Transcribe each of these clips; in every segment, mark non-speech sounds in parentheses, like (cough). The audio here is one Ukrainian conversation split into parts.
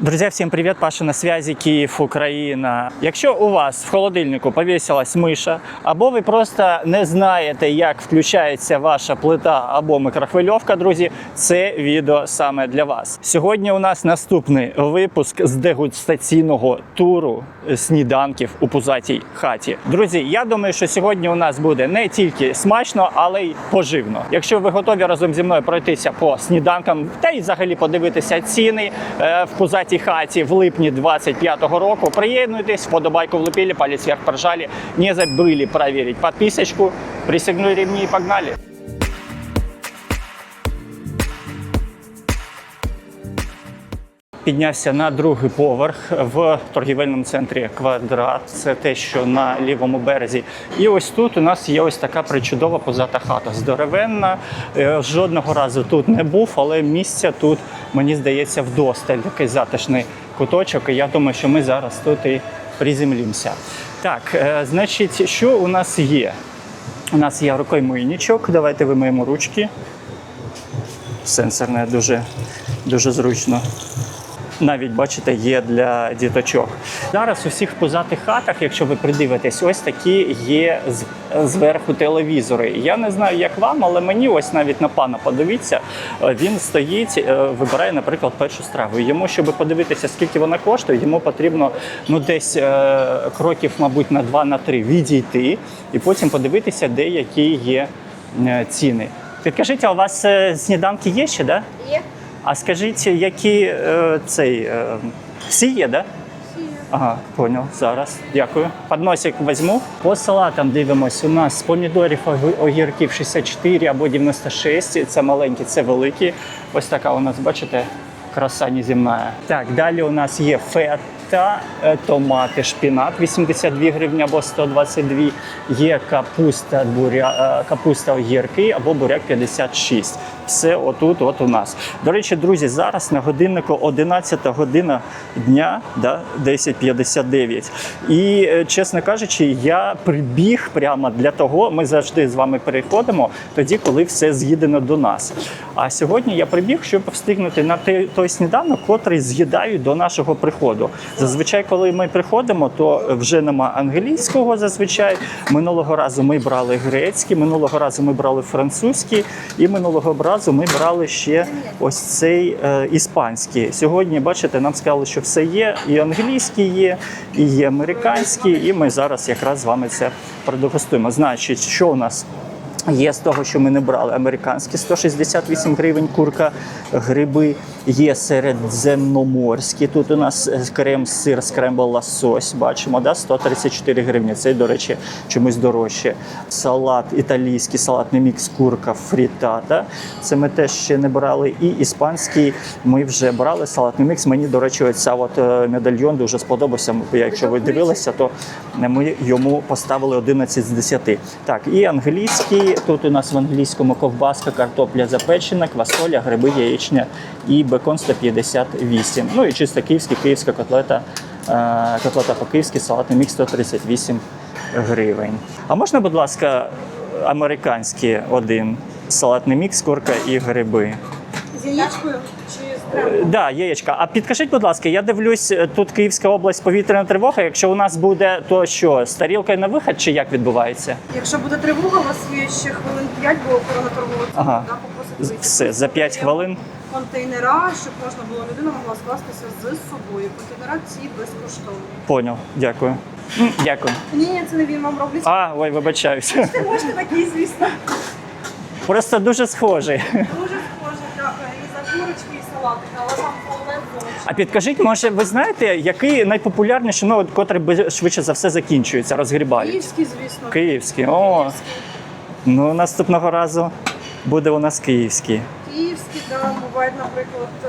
Друзья, всем привет! Паша на связи, Київ, Україна. Якщо у вас в холодильнику повісилась миша, або ви просто не знаєте, як включається ваша плита або мікрохвильовка, друзі, це відео саме для вас. Сьогодні у нас наступний випуск з дегустаційного туру сніданків у пузатій хаті. Друзі, я думаю, що сьогодні у нас буде не тільки смачно, але й поживно. Якщо ви готові разом зі мною пройтися по сніданкам та й взагалі подивитися ціни е, в пузатій хаті в липні 25-го року, приєднуйтесь, вподобайку влепили, палець вверх прожали, не забыли проверить подписочку, пристегнули ремни и погнали. Піднявся на другий поверх в торгівельному центрі Квадрат. Це те, що на лівому березі. І ось тут у нас є ось така причудова позата хата. Здоровенна. Е, Жодного разу тут не був, але місця тут, мені здається, вдосталь. Такий затишний куточок. І я думаю, що ми зараз тут і приземлімося. Так, е, значить, що у нас є? У нас є рукоймийничок. Давайте вимиємо ручки. Сенсорне дуже, дуже зручно навіть бачите, є для діточок. Зараз у всіх позатих хатах, якщо ви придивитесь, ось такі є зверху телевізори. Я не знаю, як вам, але мені ось навіть на пана подивіться. е, Він стоїть, е, вибирає, наприклад, першу страву. Йому, щоб подивитися, скільки вона коштує, йому потрібно ну десь е, кроків, мабуть, на два на три відійти, і потім подивитися, де які є ціни. Підкажіть, а у вас сніданки є ще, да? Є. А скажіть, які е, цей е, всі є, да? Ага, понял. Зараз. Дякую. Подносик візьму. По салатам дивимось. У нас з помідорів огірків 64 або 96. Це маленькі, це великі. Ось така у нас, бачите, краса неземна. Так, далі у нас є фета, е, томати, шпінат 82 гривні або 122. Є капуста, буря, е, капуста огірки або буряк 56. Все отут, от у нас. До речі, друзі, зараз на годиннику 11 година дня, да, 10.59. І, е, чесно кажучи, я прибіг прямо для того, ми завжди з вами переходимо тоді, коли все з'їдено до нас. А сьогодні я прибіг, щоб встигнути на той, сніданок, котрий з'їдають до нашого приходу. Зазвичай, коли ми приходимо, то вже нема англійського. Зазвичай минулого разу ми брали грецький, минулого разу ми брали французький, і минулого разу ми брали ще ось цей е, іспанський. Сьогодні, бачите, нам сказали, що все є, і англійський є, і є американський, і ми зараз якраз з вами це продегустуємо. Значить, що у нас? Є з того, що ми не брали американські 168 гривень курка, гриби. Є середземноморські. Тут у нас е, крем сир скрембл лосось. Бачимо, да? 134 гривні. Це, до речі, чомусь дорожче. Салат італійський, салатний мікс курка фрітата. Це ми теж ще не брали. І іспанський ми вже брали салатний мікс. Мені, до речі, оця от е, медальйон дуже сподобався. Якщо ви дивилися, то ми йому поставили 11 з 10. Так, і англійський. Тут у нас в англійському ковбаска, картопля запечена, квасоля, гриби, яєчня і бекон 158. Ну і чисто київський, київська котлета, е, котлета по-київськи, салатний мікс 138 гривень. А можна, будь ласка, американський один салатний мікс, курка і гриби? З яєчкою Да, яєчка. А підкажіть, будь ласка, я дивлюсь, е, тут Київська область повітряна тривога. Якщо у нас буде, то що, з тарілкою на вихід чи як відбувається? Якщо буде тривога, у вас є ще хвилин 5, бо охорона торгового Ага. да, попросить Все, за 5 хвилин. Контейнера, щоб можна було людина могла скластися з собою. Контейнера ці безкоштовні. Поняв, дякую. Дякую. Ні, ні, це не він вам роблять. А, ой, вибачаюся. Ви можете такі, звісно. Просто дуже схожий. Дуже схоже, так, і за курочки, і салатик, але там половина А підкажіть, може, ви знаєте, який найпопулярніший, ну, от, котрий швидше за все закінчується, розгрібають? Київський, звісно. Київський. О, ну наступного разу буде у нас київський. Київські, да, бувають, наприклад, е,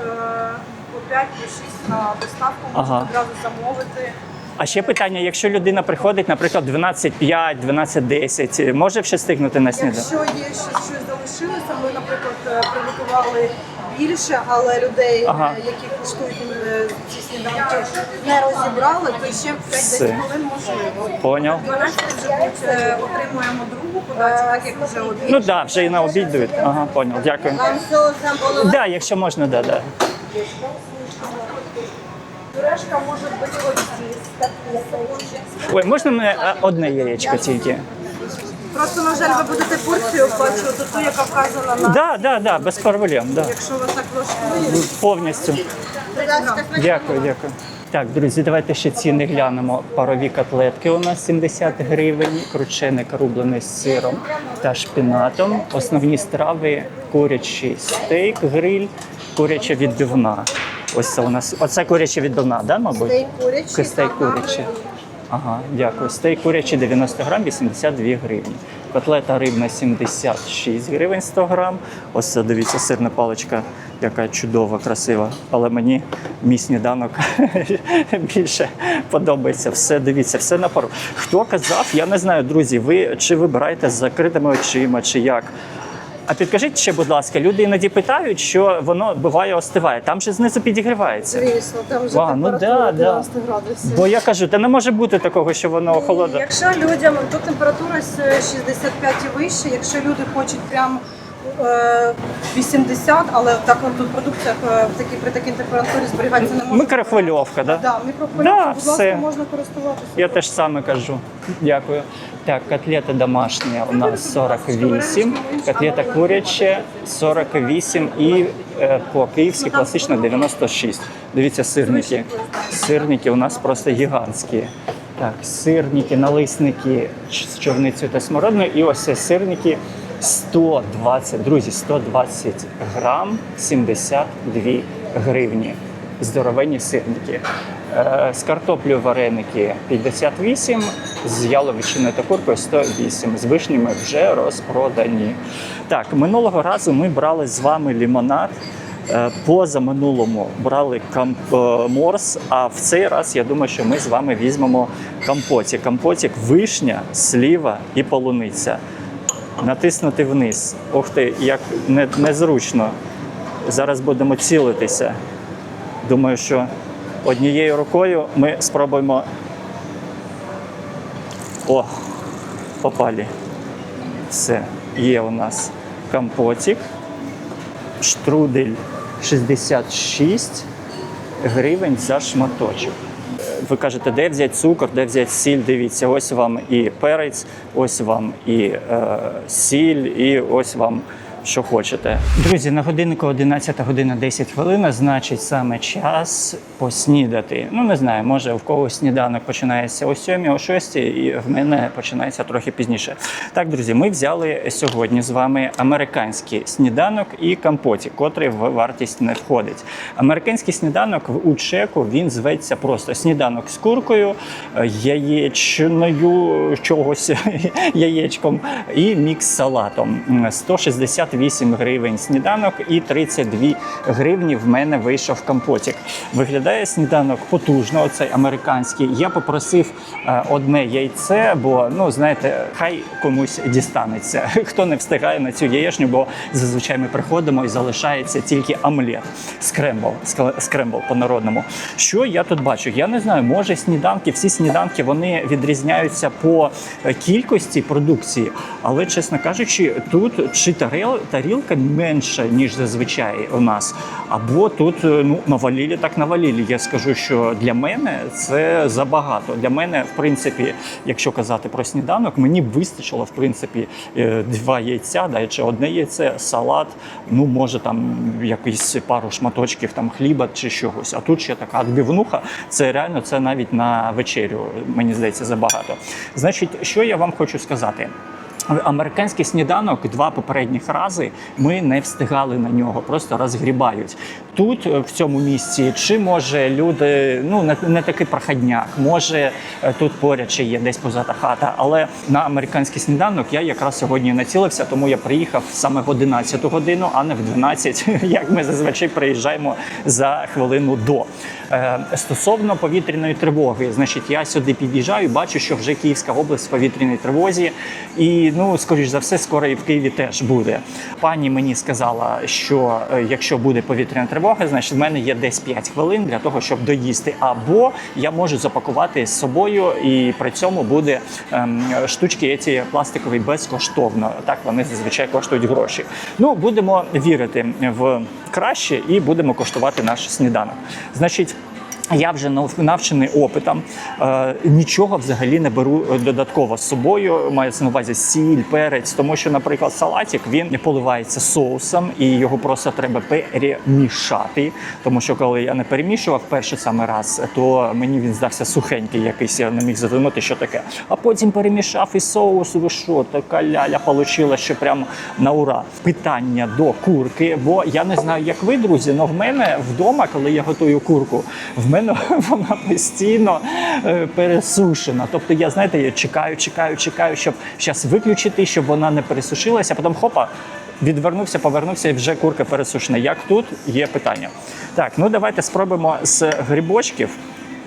по 5 по 6 на доставку, можна Ага. одразу замовити. А ще питання: якщо людина приходить, наприклад, 12.5, 12.10, може ще встигнути на сніданок? Якщо є ще щось залишилося, ми, наприклад, е, приготували більше, але людей, Ага. е, які куштують е, ці сніданки, не розібрали, то ще в 5-10 Все. хвилин можливо. Поняв. 12 вже е, отримуємо другу подачу, так як вже обід. Ну так, да, вже і на обід дають. Ага, поняв. Дякую. Там соусом було Да, якщо можна, да, да. Пюрешка може бути ось котлети. Ой, можна мене одне яєчко тільки? Просто, на жаль, ви будете порцію оплачувати ту, яка вказана на... Да, да, да, без проблем. Да. Якщо вас так влаштує. Повністю. Дякую, дякую. Так, друзі, давайте ще ціни глянемо. Парові котлетки у нас 70 гривень, крученик рублений з сиром та шпінатом. Основні страви курячий стейк, гриль, куряча відбивна. Ось це у нас. Оце куряча відбивна, да, мабуть? Стейк курячий. Стейк курячий. Ага, дякую. Стейк курячий 90 грам, 82 гривні. Котлета рибна 76 гривень 100 грам. Ось дивіться, сирна паличка, яка чудова, красива. Але мені мій сніданок (laughs) більше подобається. Все дивіться, все на пару. Хто казав, я не знаю, друзі, ви чи вибираєте з закритими очима, чи як. А підкажіть ще, будь ласка, люди іноді питають, що воно буває остиває. Там же знизу підігрівається. Звісно, там вже А, ну температура да, да. 90 градусів. Бо я кажу, та не може бути такого, що воно холодне. Якщо людям тут температура з 65 і вище, якщо люди хочуть прям 80, але так от тут продукція е, в такій при такій температурі зберігається не може. Микрохвильовка, да? Да, мікрохвильовка, Да, будь все. ласка, можна користуватися. Я теж саме кажу. Дякую. Так, котлета домашня у нас 48, котлета куряча 48 і е, по-київськи класично 96. Дивіться, сирники. Сирники у нас просто гігантські. Так, сирники, налисники з чорницею та смородиною. І ось сирники 120, друзі, 120 грам 72 гривні. Здоровенні сирники. Е, З картоплею вареники 58, з яловичиною та куркою 108. З вишнями вже розпродані. Так, минулого разу ми брали з вами лімонад. Е, Поза минулому брали е, морс, а в цей раз я думаю, що ми з вами візьмемо компотик. Компотик вишня, сліва і полуниця. Натиснути вниз. Ух ти, як не- незручно. Зараз будемо цілитися. Думаю, що однією рукою ми спробуємо. О, попали. Все, є у нас компотик. Штрудель 66 гривень за шматочок. Ви кажете, де взяти цукор, де взяти сіль. Дивіться, ось вам і перець, ось вам і е, сіль, і ось вам що хочете. Друзі, на годиннику 11 година 10 хвилин, значить саме час поснідати. Ну не знаю, може в когось сніданок починається о 7, о 6, і в мене починається трохи пізніше. Так, друзі, ми взяли сьогодні з вами американський сніданок і компоті, котрий в вартість не входить. Американський сніданок в Учеку він зветься просто сніданок з куркою, яєчною чогось (laughs) яєчком і мікс салатом. 160 58 гривень сніданок і 32 гривні в мене вийшов компотик. Виглядає сніданок потужно, оцей американський. Я попросив е, одне яйце, бо ну знаєте, хай комусь дістанеться. (laughs) Хто не встигає на цю яєшню, бо зазвичай ми приходимо і залишається тільки омлет. скрембл, скрембл по-народному. Що я тут бачу? Я не знаю, може сніданки, всі сніданки вони відрізняються по е, кількості продукції, але чесно кажучи, тут чи тарел, тарілка менша, ніж зазвичай у нас, або тут е, ну навалілі так навалілі. Я скажу, що для мене це забагато. Для мене, в принципі, якщо казати про сніданок, мені вистачило в принципі е, два яйця, да, чи одне яйце, салат, ну може там якийсь пару шматочків там хліба чи чогось. А тут ще така відбивнуха. Це реально це навіть на вечерю, мені здається, забагато. Значить, що я вам хочу сказати. Американський сніданок два попередніх рази ми не встигали на нього, просто розгрібають. Тут е, в цьому місці, чи може люди ну не, не такий проходняк, може е, тут поряд ще є десь позата хата. Але на американський сніданок я якраз сьогодні націлився, тому я приїхав саме в 11 годину, а не в 12, (laughs) як ми зазвичай приїжджаємо за хвилину до. Е, Стосовно повітряної тривоги, значить, я сюди під'їжджаю, бачу, що вже Київська область в повітряній тривозі, і ну, скоріш за все, скоро і в Києві теж буде. Пані мені сказала, що е, якщо буде повітряна тривога, значить в мене є десь 5 хвилин для того, щоб доїсти. Або я можу запакувати з собою, і при цьому буде ем, штучки ці пластикові безкоштовно. Так вони зазвичай коштують гроші. Ну будемо вірити в краще і будемо коштувати наш сніданок. Значить. Я вже навчений опитом, е, нічого взагалі не беру е, додатково з собою. Мається на увазі сіль, перець, тому що, наприклад, салатик він поливається соусом і його просто треба перемішати. Тому що коли я не перемішував перший саме раз, то мені він здався сухенький якийсь, я не міг задумати, що таке. А потім перемішав і соус, ви що, така ляля получила, що прямо на ура. Питання до курки, бо я не знаю, як ви, друзі, але в мене вдома, коли я готую курку, в мене (laughs) вона постійно е, пересушена. Тобто я, знаєте, я чекаю, чекаю, чекаю, щоб зараз виключити, щоб вона не пересушилася, потім хопа. Відвернувся, повернувся і вже курка пересушена. Як тут є питання? Так, ну давайте спробуємо з грибочків.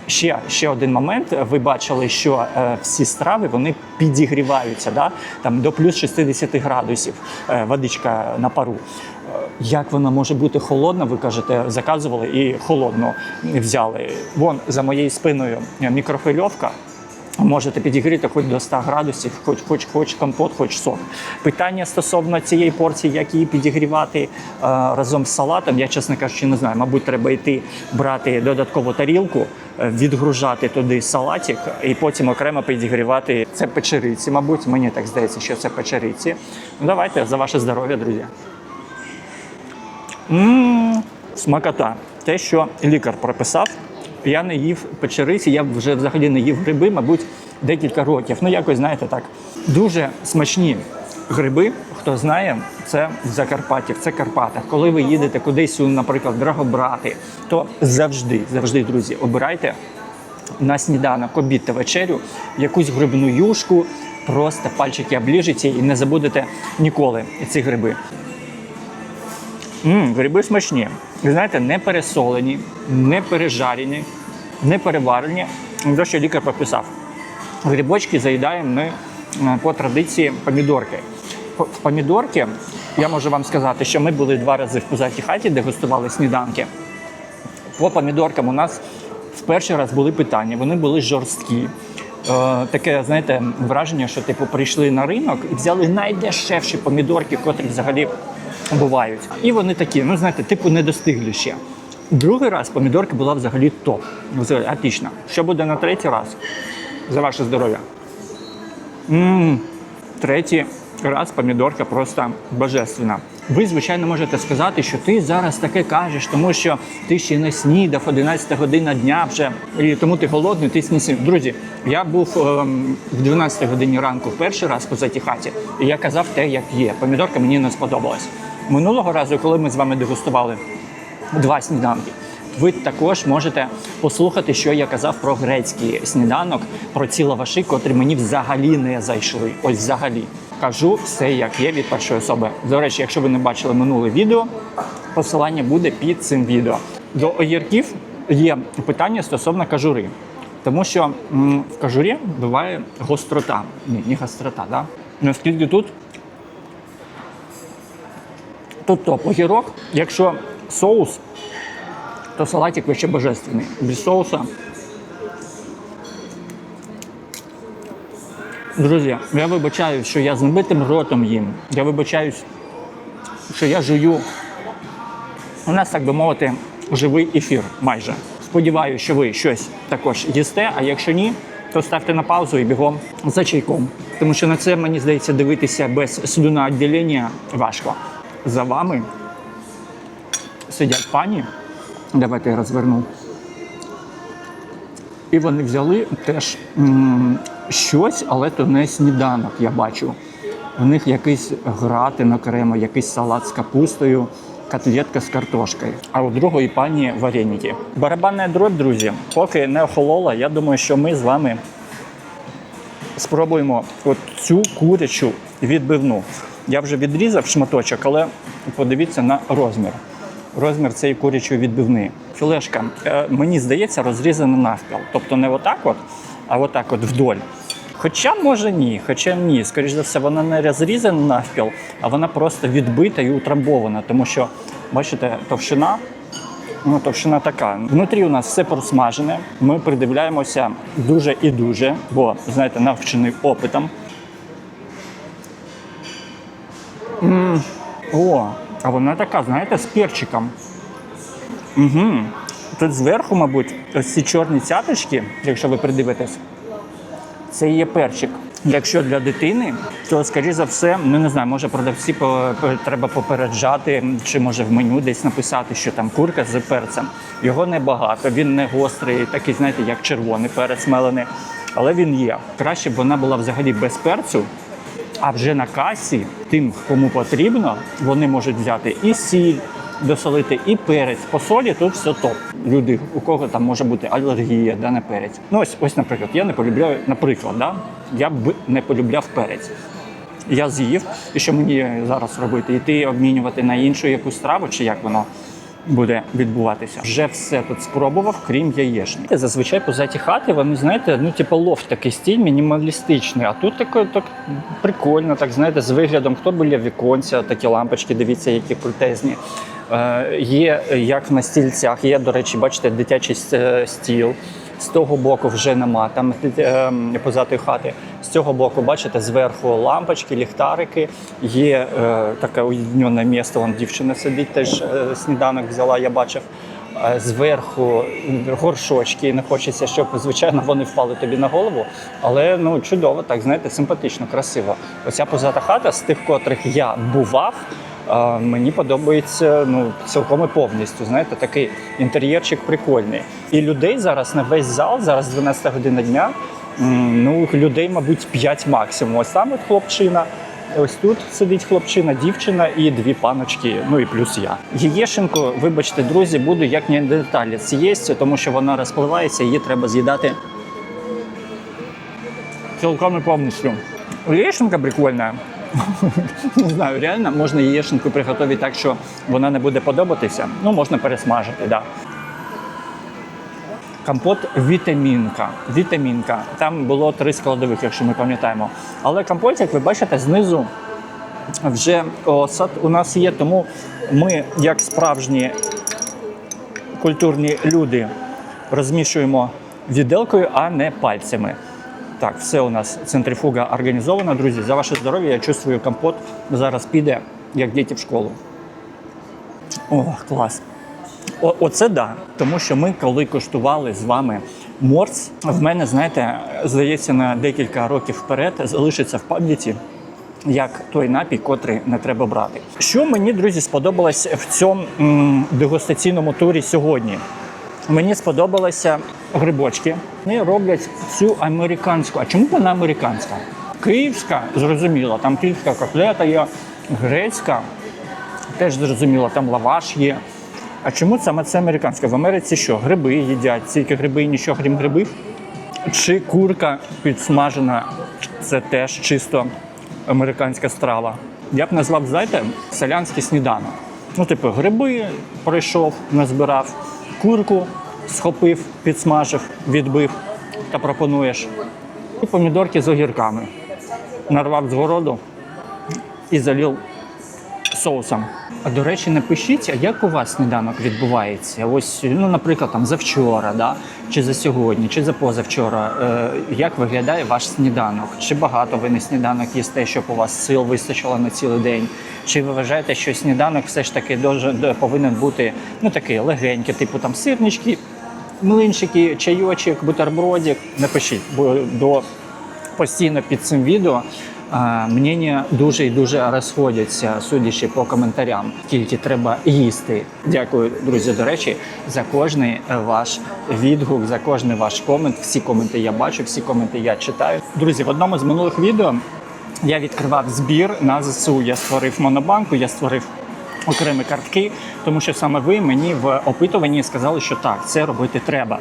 Ще, ще один момент. Ви бачили, що е, всі страви вони підігріваються да? там, до плюс 60 градусів е, водичка на пару. Як вона може бути холодна? Ви кажете, заказували і холодно взяли. Вон за моєю спиною мікрохвильовка. Можете підігріти хоч до 100 градусів, хоч, хоч, хоч компот, хоч сок. Питання стосовно цієї порції, як її підігрівати е, разом з салатом, я чесно кажучи, не знаю. Мабуть, треба йти брати додаткову тарілку, е, відгружати туди салатик і потім окремо підігрівати. Це печериці, мабуть, мені так здається, що це печериці. Ну, давайте за ваше здоров'я, друзі. Мм, смакота. Те, що лікар прописав. Я не їв печериці, я вже взагалі не їв гриби, мабуть, декілька років. Ну, якось, знаєте, так. Дуже смачні гриби, хто знає, це в Закарпатті, це Карпатах. Коли ви їдете кудись, наприклад, Драгобрати, то завжди, завжди, друзі, обирайте на сніданок, обід та вечерю якусь грибну юшку, просто пальчики обліжите і не забудете ніколи ці гриби. М, гриби смачні. Ви знаєте, не пересолені, не пережарені, не переварені. Те, що лікар прописав. Грибочки заїдаємо ми е, по традиції помідорки. В помідорки я можу вам сказати, що ми були два рази в пузатій хаті, де гостували сніданки. По помідоркам у нас в перший раз були питання, вони були жорсткі. Е, таке, знаєте, враження, що типу прийшли на ринок і взяли найдешевші помідорки, котрі взагалі бувають. І вони такі, ну знаєте, типу не достигли ще. Другий раз помідорка була взагалі топ. Взагалі, Отлично. Що буде на третій раз? За ваше здоров'я. Третій раз помідорка просто божественна. Ви, звичайно, можете сказати, що ти зараз таке кажеш, тому що ти ще не снідав, 11 година дня вже, і тому ти голодний, ти снісів. Друзі, я був ем, в 12 годині ранку перший раз по цій хаті, і я казав те, як є. Помідорка мені не сподобалась. Минулого разу, коли ми з вами дегустували два сніданки. Ви також можете послухати, що я казав про грецький сніданок, про ці лаваші, котрі мені взагалі не зайшли. Ось взагалі. Кажу все, як є від першої особи. До речі, якщо ви не бачили минуле відео, посилання буде під цим відео. До огірків є питання стосовно кажури. Тому що в кажурі буває гострота. Ні, не гострота, да? Наскільки тут Тут огірок. Якщо соус, то салатик вообще божественний. Без соуса. Друзі, я вибачаюсь, що я з набитим ротом їм. Я вибачаюсь, що я жую. У нас, так би мовити, живий ефір майже. Сподіваюся, що ви щось також їсте, а якщо ні, то ставте на паузу і бігом за чайком. Тому що на це, мені здається, дивитися без слюноотділення важко. За вами сидять пані. Давайте я розверну. І вони взяли теж м, щось, але то не сніданок, я бачу. У них якийсь гратин окремо, якийсь салат з капустою, котлетка з картошкою. А у другої пані вареники. Барабанна дроб, друзі, поки не охолола, я думаю, що ми з вами спробуємо от цю курячу відбивну. Я вже відрізав шматочок, але подивіться на розмір. Розмір цієї курячої відбивни. Філешка, е, мені здається, розрізана навпіл. Тобто не отак, от, а отак от вдоль. Хоча може ні, хоча ні. Скоріш за все, вона не розрізана навпіл, а вона просто відбита і утрамбована. Тому що, бачите, товщина Ну, товщина така. Внутрі у нас все просмажене. Ми придивляємося дуже і дуже, бо, знаєте, навчений опитом. М О, а вона така, знаєте, з перчиком. Угу. тут зверху, мабуть, ось ці чорні цяточки, якщо ви придивитесь, це є перчик. Якщо для дитини, то скоріш за все, ну не знаю, може продавці по, по- треба попереджати, чи може в меню десь написати, що там курка з перцем. Його небагато, він не гострий, такий, знаєте, як червоний перець мелений, але він є. Краще б вона була взагалі без перцю. А вже на касі, тим, кому потрібно, вони можуть взяти і сіль, досолити, і перець. По солі тут все топ. Люди, у кого там може бути алергія да, на перець. Ну ось, ось, наприклад, я не полюбляю, наприклад, да, я б не полюбляв перець. Я з'їв, і що мені зараз робити? Йти обмінювати на іншу якусь страву, чи як воно буде відбуватися? Вже все тут спробував, крім яєшні. Зазвичай позаті хати вони, знаєте, ну типу лофт такий стіль, мінімалістичний. А тут таке так прикольно, так знаєте, з виглядом, хто біля віконця, такі лампочки, дивіться, які крутезні. Е, є як на стільцях, є, до речі, бачите, дитячий е, стіл. З того боку вже нема, там е, позади хати. З цього боку, бачите, зверху лампочки, ліхтарики. Є е, таке уєднене місце, вон дівчина сидить, теж е, сніданок взяла, я бачив. Е, Зверху горшочки, не хочеться, щоб звичайно вони впали тобі на голову. Але ну чудово, так знаєте, симпатично, красиво. Оця позата хата з тих, котрих я бував. Мені подобається ну цілком і повністю. Знаєте, такий інтер'єрчик прикольний. І людей зараз на весь зал, зараз 12 година дня. Ну, людей, мабуть, 5 максимум. Ось там от хлопчина. Ось тут сидить хлопчина, дівчина і дві паночки, ну і плюс я. Яєшенку, вибачте, друзі, буду як не деталі з'їсти, тому що вона розпливається, її треба з'їдати цілком і повністю. Яєшенка прикольна. (laughs) Не знаю, реально можна яєшенку приготувати так, що вона не буде подобатися. Ну, можна пересмажити, да. Компот вітамінка. Вітамінка. Там було три складових, якщо ми пам'ятаємо. Але компот, як ви бачите, знизу вже осад у нас є, тому ми, як справжні культурні люди, розмішуємо віделкою, а не пальцями. Так, все у нас центрифуга організована, друзі. За ваше здоров'я я чувствую, компот зараз піде, як діти в школу. О, клас. О, оце да. Тому що ми, коли коштували з вами морс, в мене, знаєте, здається, на декілька років вперед залишиться в пам'яті як той напій, котрий не треба брати. Що мені, друзі, сподобалось в цьому дегустаційному турі сьогодні? Мені сподобалися грибочки. Вони роблять цю американську. А чому вона американська? Київська, зрозуміло, там київська котлета є, грецька, теж зрозуміло, там лаваш є. А чому саме це американська? В Америці що? Гриби їдять, тільки гриби і нічого крім грибів. Чи курка підсмажена це теж чисто американська страва. Я б назвав, знаєте, селянський сніданок. Ну, типу, гриби прийшов, назбирав, курку схопив, підсмажив, відбив та пропонуєш. І помідорки з огірками. Нарвав з городу і залив соусом. А до речі, напишіть, а як у вас сніданок відбувається? Ось, ну, наприклад, там завчора, да? чи за сьогодні, чи за позавчора. Е, як виглядає ваш сніданок? Чи багато ви на сніданок їсте, щоб у вас сил вистачило на цілий день? Чи ви вважаєте, що сніданок все ж таки дуже повинен бути ну такий легенький, типу там сирнички, млинчики, чайочок, бутербродик? Напишіть, бо до постійно під цим відео. Мнення дуже і дуже розходяться, судячи по коментарям, скільки треба їсти. Дякую, друзі. До речі, за кожний ваш відгук, за кожний ваш комент. Всі коменти я бачу, всі коменти я читаю. Друзі, в одному з минулих відео я відкривав збір на ЗСУ. Я створив монобанку, я створив окремі картки, тому що саме ви мені в опитуванні сказали, що так, це робити треба.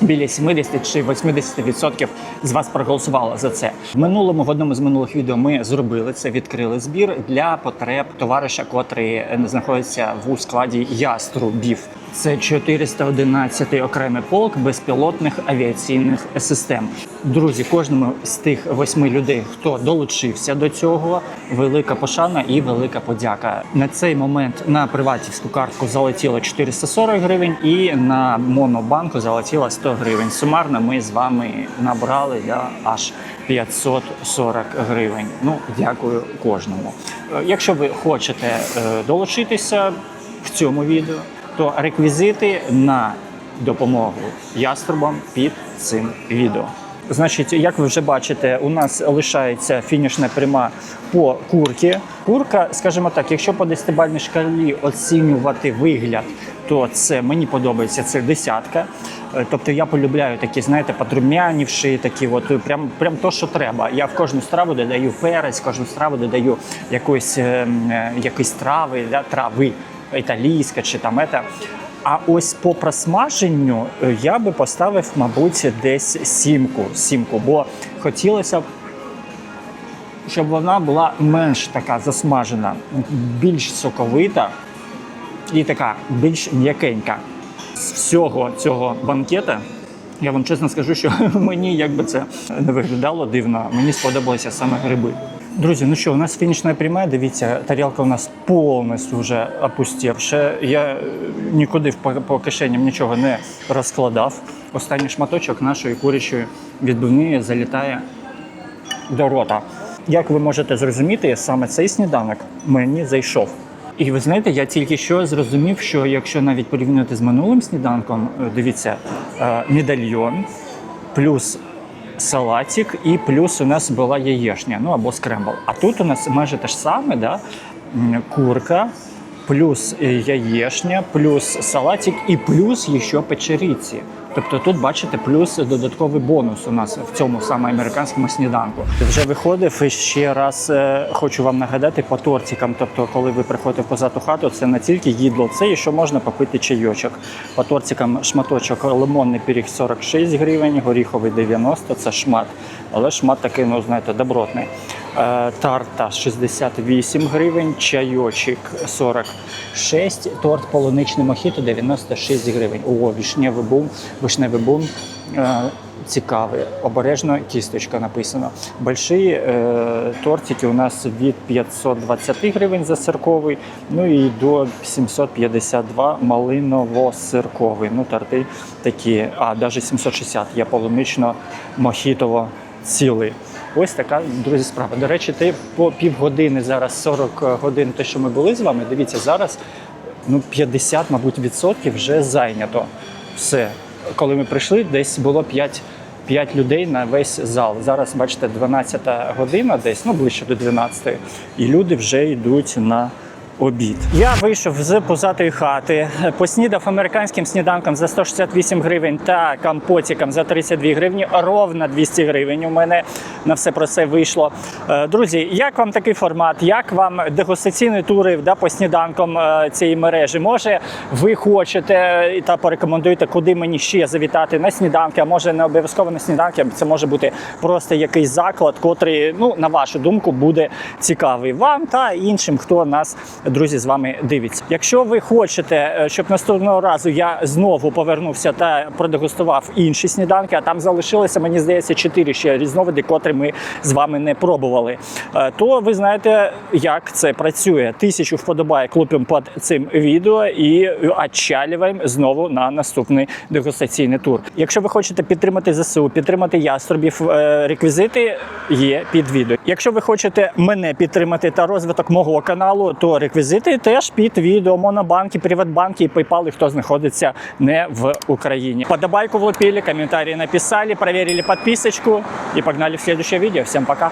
Біля 70 чи 80% з вас проголосувало за це. В минулому в одному з минулих відео ми зробили це, відкрили збір для потреб товариша, котрий е, знаходиться в складі яструбів. Це 411 окремий полк безпілотних авіаційних систем. Друзі, кожному з тих восьми людей, хто долучився до цього, велика пошана і велика подяка. На цей момент на приватівську картку залетіло 440 гривень, і на монобанку залетіло 100 гривень. Сумарно ми з вами набрали да, аж 540 гривень. Ну, дякую кожному. Е, Якщо ви хочете е, долучитися в цьому відео, то реквізити на допомогу яструбам під цим відео. Значить, як ви вже бачите, у нас лишається фінішна пряма по курки. Курка, скажімо так, якщо по десятибальній шкалі оцінювати вигляд, то це мені подобається це десятка. Е, Тобто я полюбляю такі, знаєте, подрум'янівші, такі, от е, прям, прям то, що треба. Я в кожну страву додаю перець, кожну страву додаю якоїсь, е, якісь трави, да, трави, італійська чи там ета. А ось по просмаженню я би поставив, мабуть, десь сімку, сімку, бо хотілося б, щоб вона була менш така засмажена, більш соковита і така більш м'якенька. З всього цього банкета я вам чесно скажу, що (laughs) мені якби це не виглядало дивно, мені сподобалися саме гриби. Друзі, ну що, у нас фінішна пряма. Дивіться, тарілка у нас повністю вже опустівша. Я е, нікуди по, по кишеням нічого не розкладав. Останній шматочок нашої курячої відбивної залітає до рота. Як ви можете зрозуміти, саме цей сніданок мені зайшов. І ви знаєте, я тільки що зрозумів, що якщо навіть порівняти з минулим сніданком, е, дивіться, е, медальйон плюс салатик, і плюс у нас була яєшня, ну або скрембл. А тут у нас майже те ж саме, да? Курка, плюс яєшня, плюс салатик і плюс ще печериці. Тобто тут бачите плюс додатковий бонус у нас в цьому саме американському сніданку. Вже виходив і ще раз е, хочу вам нагадати по тортикам. Тобто, коли ви приходите в позату хату, це не тільки їдло, це і що можна попити чайочок. По тортикам шматочок лимонний пиріг 46 гривень, горіховий 90, це шмат. Але шмат такий, ну знаєте, добротний. Е, Тарта 68 гривень, чайочок 46, торт полуничний мохіто 96 гривень. О, вишневий бум, вишневий бум. Е, Цікавий, обережно кісточка написано. Больші е, тортики у нас від 520 гривень за сирковий, ну і до 752 малиново-сирковий. Ну, торти такі, а навіть 760 є полунично-мохітово цілий. Ось така, друзі, справа. До речі, ти по півгодини зараз 40 годин, те, що ми були з вами. Дивіться, зараз ну 50, мабуть, відсотків вже зайнято. Все. Коли ми прийшли, десь було 5, 5 людей на весь зал. Зараз, бачите, 12 година, десь, ну ближче до 12, і люди вже йдуть на обід. Я вийшов з позатої хати, поснідав американським сніданком за 168 гривень та компотиком за 32 гривні, ровно 200 гривень. У мене на все про це вийшло. Е, Друзі, як вам такий формат? Як вам дегустаційні тури да, по сніданкам е, цієї мережі? Може, ви хочете е, та порекомендуєте, куди мені ще завітати на сніданки, а може не обов'язково на сніданки, це може бути просто якийсь заклад, котрий, ну, на вашу думку, буде цікавий вам та іншим, хто нас, друзі, з вами дивиться. Якщо ви хочете, е, щоб наступного разу я знову повернувся та продегустував інші сніданки, а там залишилося, мені здається, чотири ще різновиди, котрі ми з вами не пробували, е, то ви знаєте, як це працює. Тисячу вподобає клупім під цим відео і отчалюємо знову на наступний дегустаційний тур. Якщо ви хочете підтримати ЗСУ, підтримати яструбів, е, реквізити є під відео. Якщо ви хочете мене підтримати та розвиток мого каналу, то реквізити теж під відео. Монобанки, Приватбанки і PayPal, хто знаходиться не в Україні. Подобайку влупили, коментарі написали, проверили подписочку і погнали в следующее видео. Всем пока!